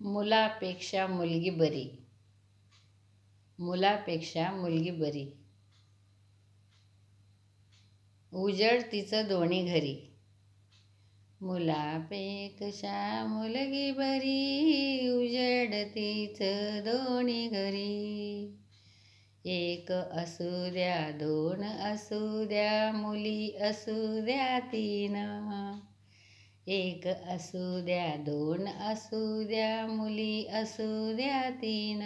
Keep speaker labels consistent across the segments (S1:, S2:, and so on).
S1: मुलापेक्षा मुलगी बरी. मुलापेक्षा मुलगी बरी. उजड तिचं दोन्ही घरी. मुलापेक्षा मुलगी बरी उजड तिचं दोन्ही घरी. एक असू द्या दोन असू द्या मुली असू द्या तीन. एक असू द्या दोन असू द्या मुली असू द्या तीन.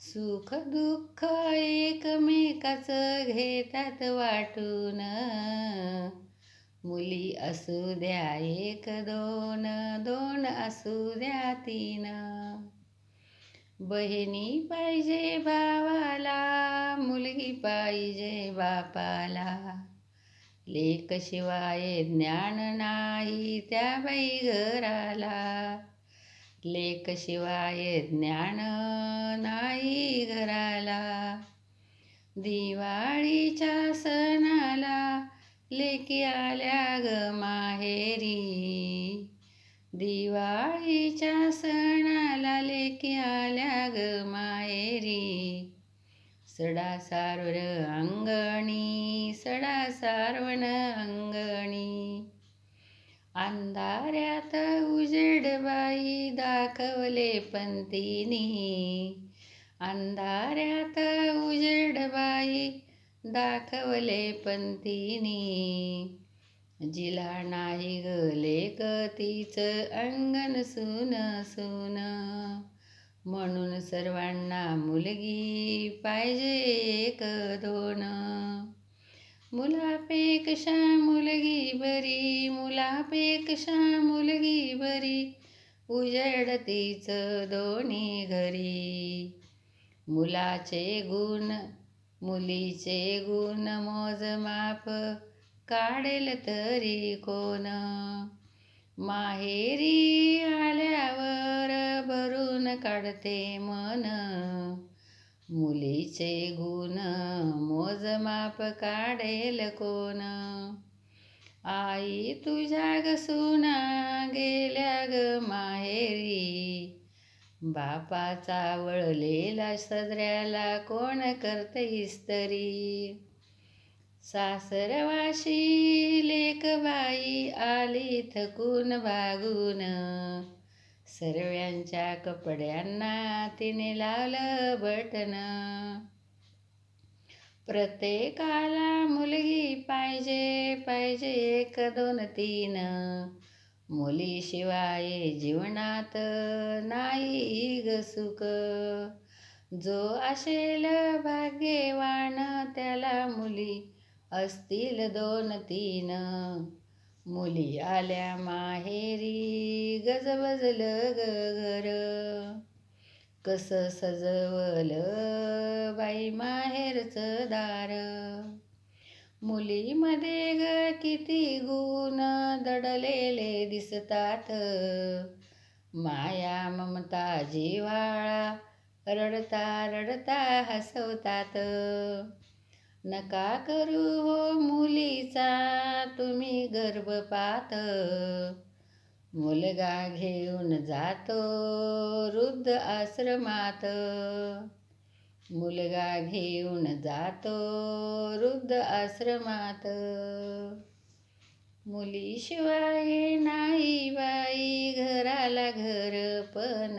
S1: सुख दुःख एकमेकाचं घेतात वाटून. मुली असू द्या एक दोन दोन असू द्या तीन. बहिणी पाहिजे भावाला मुलगी पाहिजे बापाला. लेकशिवाय ज्ञान नाही त्या बाई घराला. लेकशिवाय ज्ञान नाही घराला. दिवाळीच्या सणाला लेकी आल्या ग माहेरी. दिवाळीच्या सणाला लेकी आल्या ग माहेरी. सडा सारवर अंगणी सडा सारवण अंगणी. अंधाऱ्यात बाई दाखवले पंतीनी. अंधाऱ्यात बाई दाखवले पंतीनी. जिला नाही गले कतीच अंगण सुन सुन. म्हणून सर्वांना मुलगी पाहिजे एक दोन. मुलापेक्षा मुलगी बरी मुलापेक्षा मुलगी बरी उजडतीच दोन्ही घरी. मुलाचे गुण मुलीचे गुण मोजमाप काढेल तरी कोण? माहेरी आल्यावर भरून काढते मन. मुलीचे गुण मोजमाप काढेल कोण? आई तुझ्या ग सुना गेल्या ग माहेरी. बापाचा वळलेला सदऱ्याला कोण करते इस्तरी? सासरवाशी लेकबाई आली थकून भागून. सर्व्यांच्या कपड्यांना तिने लावलं बटन. प्रत्येकाला मुलगी पाहिजे पाहिजे एक दोन तीन. मुलीशिवाय जीवनात नाही ग सुख. जो असेल भाग्यवान त्याला मुली असतील दोन तीन. मुली आल्या माहेरी गजबजल घर. कस सजवल बाई माहेरचं दार. मुलीमध्ये ग किती गुण दडलेले दिसतात. माया ममता जिवाळा रडता रडता हसवतात. नका करू हो मुलीचा तुम्ही गर्भपात मुलगा घेऊन जातो वृद्ध आश्रमात. मुलगा घेऊन जातो वृद्ध आश्रमात. मुलीशिवाय नाही बाई घराला घर पण.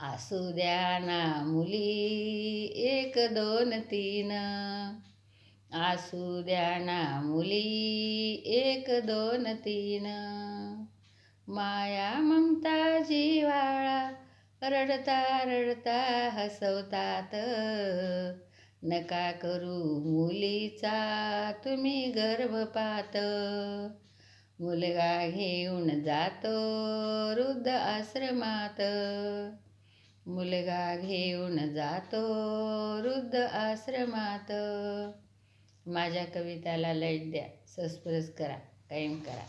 S1: असू द्या ना मुली एक दोन तीन. असू द्या ना मुली एक दोन तीन. माया ममता जिवाळा रडता रडता हसवतात. नका करू मुलीचा तुम्ही गर्भपात. मुलगा घेऊन जातो वृद्ध आश्रमात. मुलगा घेऊन जातो वृद्ध आश्रमात माझ्या कविताला लाइट द्या. सबस्क्राईब करा. कायम करा.